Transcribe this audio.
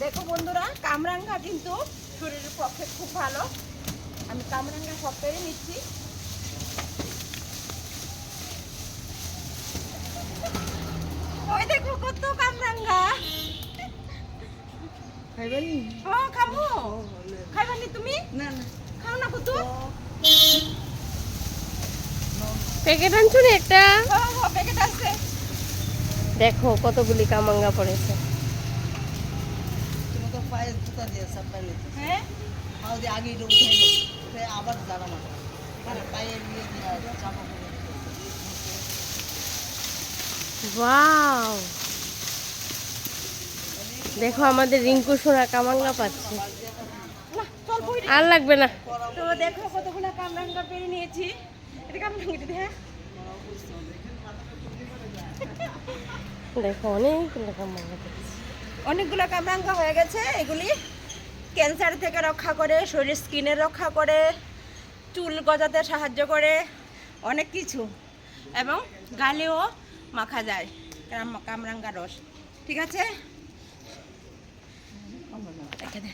দেখো বন্ধুরা কামরাঙ্গা কিন্তু শরীরের পক্ষে খুব ভালো। আমি কামরাঙ্গা সব পেরে নিচ্ছি। ওই দেখো কত কামরাঙ্গা। খাইবেন? ও খাব প্যাকেট আনছো না একটা? প্যাকেট আছে। দেখো কতগুলি কামাঙ্গা পড়েছে। তুমি তো পায়ে জুতা দিয়ে সাপ্লাই নিতে হ্যাঁ? পাও দিয়ে আগে এটা উঠে এলো। আবার মাথা মানে পায়ে নিয়ে চাপা করে ওয়াও। দেখো আমাদের রিঙ্কু সোনা কামাঙ্গা পাচ্ছে। আর লাগবে না। তো দেখো কতগুলো কামরাঙ্গা পেরে নিয়েছি। এটা কামরাঙ্গা দিদি হ্যাঁ? দেখো অনেকগুলো পেয়েছি অনেকগুলো কামরাঙ্গা হয়ে গেছে এগুলি ক্যান্সার থেকে রক্ষা করে শরীর স্কিনের রক্ষা করে চুল গজাতে সাহায্য করে অনেক কিছু। এবং গালেও মাখা যায় কাম- কামরাঙ্গা রস। ঠিক আছে।